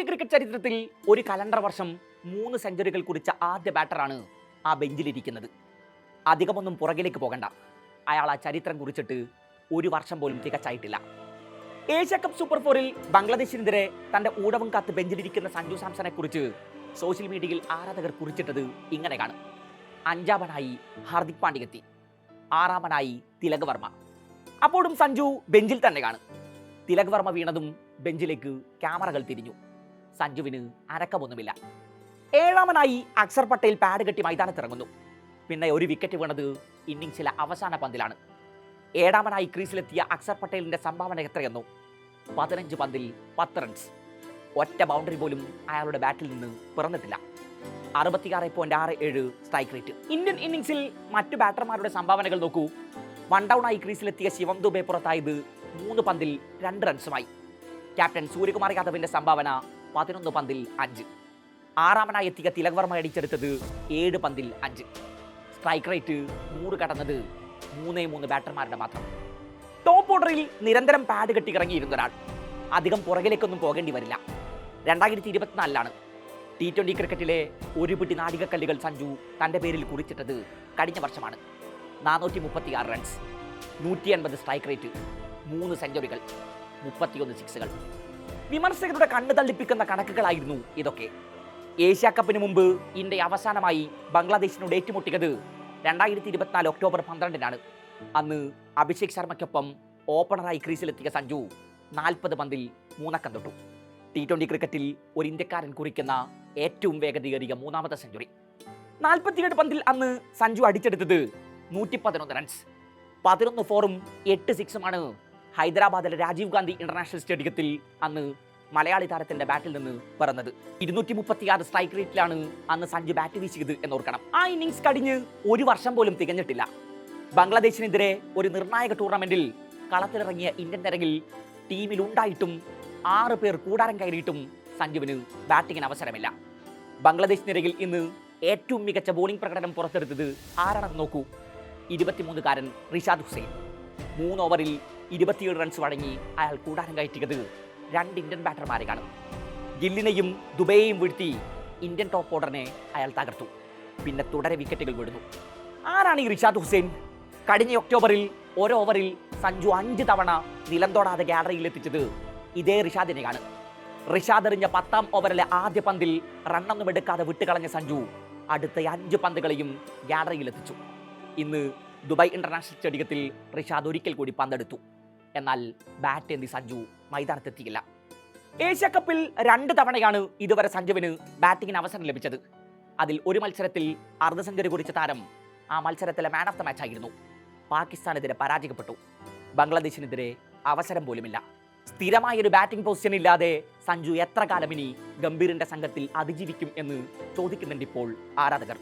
Twenty cricket ചരിത്രത്തിൽ ഒരു calendar വർഷം മൂന്ന് സെഞ്ചുറികൾ കുറിച്ച ആദ്യ ബാറ്ററാണ് ആ ബെഞ്ചിലിരിക്കുന്നത്. അധികമൊന്നും പുറകിലേക്ക് പോകണ്ട. അയാൾ ആ ചരിത്രം കുറിച്ചിട്ട് ഒരു വർഷം പോലും തികച്ചായിട്ടില്ല. ഏഷ്യ കപ്പ് സൂപ്പർ ഫോറിൽ ബംഗ്ലാദേശിനെതിരെ തന്റെ ഊടവും കാത്ത് ബെഞ്ചിലിരിക്കുന്ന സഞ്ജു സാംസനെ കുറിച്ച് സോഷ്യൽ മീഡിയയിൽ ആരാധകർ കുറിച്ചിട്ടത് ഇങ്ങനെ കാണും. അഞ്ചാമനായി ഹാർദിക് പാണ്ഡ്യയെത്തി ആറാമനായി തിലക് വർമ്മ. അപ്പോഴും സഞ്ജു ബെഞ്ചിൽ തന്നെ കാണും. തിലക് വർമ്മ വീണതും ബെഞ്ചിലേക്ക് ക്യാമറകൾ തിരിഞ്ഞു. സഞ്ജുവിന് അരക്കമൊന്നുമില്ല. ഏഴാമനായി അക്സർ പട്ടേൽ പാഡ് കെട്ടി മൈതാനത്തിറങ്ങുന്നു. പിന്നെ ഒരു വിക്കറ്റ് വീണത് ഇന്നിങ്സിലെ അവസാന പന്തിലാണ്. ഏഴാമനായി ക്രീസിലെത്തിയ അക്സർ പട്ടേലിന്റെ സംഭാവന എത്രയെന്നു. പതിനഞ്ച് പന്തിൽ പത്ത് റൺസ് ഒറ്റ ബൗണ്ടറി പോലും അയാളുടെ ബാറ്റിൽ നിന്ന് പിറന്നിട്ടില്ല. അറുപത്തിയാറ് പോയിന്റ് ആറ് ഏഴ് സ്ട്രൈക്ക് റേറ്റ് ഇന്ത്യൻ ഇന്നിങ്സിൽ മറ്റു ബാറ്റർമാരുടെ സംഭാവനകൾ നോക്കൂ. വൺ ഡൗൺ ആയി ക്രീസിലെത്തിയ ശിവം ദുബെ പുറത്തായത് മൂന്ന് പന്തിൽ രണ്ട് റൺസുമായി ക്യാപ്റ്റൻ സൂര്യകുമാർ യാദവിന്റെ സംഭാവന പതിനൊന്ന് പന്തിൽ അഞ്ച്. ആറാമനായി എത്തിയ തിലക് വർമ്മ അടിച്ചെടുത്തത് ഏഴ് പന്തിൽ അഞ്ച്. സ്ട്രൈക്ക് റേറ്റ് നൂറ് കടന്നത് മൂന്നേ മൂന്ന് ബാറ്റർമാരുടെ മാത്രം. ടോപ്പ് ഓർഡറിൽ നിരന്തരം പാഡ് കെട്ടി ഇറങ്ങിയിരുന്ന ഒരാൾ. അധികം പുറകിലേക്കൊന്നും പോകേണ്ടി വരില്ല. രണ്ടായിരത്തി ഇരുപത്തിനാലിലാണ് ടി ട്വന്റി ക്രിക്കറ്റിലെ ഒരു പിടി നാടികക്കല്ലുകൾ സഞ്ജു തന്റെ പേരിൽ കുറിച്ചിട്ടത് കഴിഞ്ഞ വർഷമാണ്. നാനൂറ്റി മുപ്പത്തിയാറ് റൺസ് നൂറ്റി അൻപത് സ്ട്രൈക്ക് റേറ്റ് മൂന്ന് സെഞ്ചുറികൾ മുപ്പത്തിയൊന്ന് സിക്സുകൾ വിമർശകരുടെ കണ്ണു തള്ളിപ്പിക്കുന്ന കണക്കുകളായിരുന്നു ഇതൊക്കെ. ഏഷ്യ കപ്പിന് മുമ്പ് ഇന്ത്യ അവസാനമായി ബംഗ്ലാദേശിനോട് ഏറ്റുമുട്ടിയത് രണ്ടായിരത്തി ഇരുപത്തിനാല് ഒക്ടോബർ പന്ത്രണ്ടിനാണ്. അന്ന് അഭിഷേക് ശർമ്മയ്ക്കൊപ്പം ഓപ്പണറായി ക്രീസിലെത്തിയ സഞ്ജു നാൽപ്പത് പന്തിൽ മൂന്നക്കം തൊട്ടു. ടി ട്വന്റി ക്രിക്കറ്റിൽ ഒരു ഇന്ത്യക്കാരൻ കുറിക്കുന്ന ഏറ്റവും വേഗതയേറിയ മൂന്നാമത്തെ സെഞ്ചുറി. നാൽപ്പത്തിയേഴ് പന്തിൽ അന്ന് സഞ്ജു അടിച്ചെടുത്തത് നൂറ്റി പതിനൊന്ന് റൺസ് പതിനൊന്ന് ഫോറും എട്ട് സിക്സുമാണ് ഹൈദരാബാദിലെ രാജീവ് ഗാന്ധി ഇന്റർനാഷണൽ സ്റ്റേഡിയത്തിൽ അന്ന് മലയാളി താരത്തിന്റെ ബാറ്റിൽ നിന്ന് പറഞ്ഞത് ഇരുന്നൂറ്റി മുപ്പത്തിയാറ് സ്ട്രൈക്ക് റേറ്റിലാണ് അന്ന് സഞ്ജു ബാറ്റ് വീശിയത് എന്ന് ഓർക്കണം ആ ഇന്നിങ്സ് കടിഞ്ഞ് ഒരു വർഷം പോലും തികഞ്ഞിട്ടില്ല. ബംഗ്ലാദേശിനെതിരെ ഒരു നിർണായക ടൂർണമെന്റിൽ കളത്തിലിറങ്ങിയ ഇന്ത്യൻ നിരകിൽ ടീമിൽ ഉണ്ടായിട്ടും ആറ് പേർ കൂടാരം കയറിയിട്ടും സഞ്ജുവിന് ബാറ്റിങ്ങിന് അവസരമില്ല. ബംഗ്ലാദേശ് നിരകിൽ ഇന്ന് ഏറ്റവും മികച്ച ബോളിംഗ് പ്രകടനം പുറത്തെടുത്തത് ആരാണെന്ന് നോക്കൂ. ഇരുപത്തിമൂന്നുകാരൻ റിഷാദ് ഹുസൈൻ. മൂന്ന് ഓവറിൽ ഇരുപത്തിയേഴ് റൺസ് വഴങ്ങി അയാൾ കൂടാരം കയറ്റിയത് രണ്ട് ഇന്ത്യൻ ബാറ്റർമാരെയാണ് ഗില്ലിനെയും ദുബൈയെയും വീഴ്ത്തി ഇന്ത്യൻ ടോപ്പ് ഓർഡറിനെ അയാൾ തകർത്തു. പിന്നെ തുടരെ വിക്കറ്റുകൾ വീഴുന്നു. ആരാണ് ഈ റിഷാദ് ഹുസൈൻ? കഴിഞ്ഞ ഒക്ടോബറിൽ ഒരു ഓവറിൽ സഞ്ജു അഞ്ച് തവണ നിലം തൊടാതെ ഗാലറിയിൽ എത്തിച്ചത് ഇതേ റിഷാദിനെയാണ് റിഷാദ് എറിഞ്ഞ പത്താം ഓവറിലെ ആദ്യ പന്തിൽ റണ്ണൊന്നും എടുക്കാതെ വിട്ടുകളഞ്ഞ സഞ്ജു അടുത്ത അഞ്ച് പന്തുകളെയും ഗാലറിയിൽ എത്തിച്ചു. ഇന്ന് ദുബായ് ഇന്റർനാഷണൽ സ്റ്റേഡിയത്തിൽ റിഷാദ് ഒരിക്കൽ കൂടി പന്തെടുത്തു. എന്നാൽ ബാറ്റ് എന്തി സഞ്ജു? മൈതാനത്തെത്തിയില്ല. ഏഷ്യ കപ്പിൽ രണ്ട് തവണയാണ് ഇതുവരെ സഞ്ജുവിന് ബാറ്റിങ്ങിന് അവസരം ലഭിച്ചത്. അതിൽ ഒരു മത്സരത്തിൽ അർദ്ധ സെഞ്ചുറി കുറിച്ച താരം ആ മത്സരത്തിലെ മാൻ ഓഫ് ദ മാച്ച് ആയിരുന്നു. പാകിസ്ഥാനെതിരെ പരാജയപ്പെട്ടു. ബംഗ്ലാദേശിനെതിരെ അവസരം പോലുമില്ല. സ്ഥിരമായ ഒരു ബാറ്റിംഗ് പൊസിഷൻ ഇല്ലാതെ സഞ്ജു എത്ര കാലം ഇനി ഗംഭീറിന്റെ സംഘത്തിൽ അതിജീവിക്കും എന്ന് ചോദിക്കുന്നുണ്ട് ഇപ്പോൾ ആരാധകർ.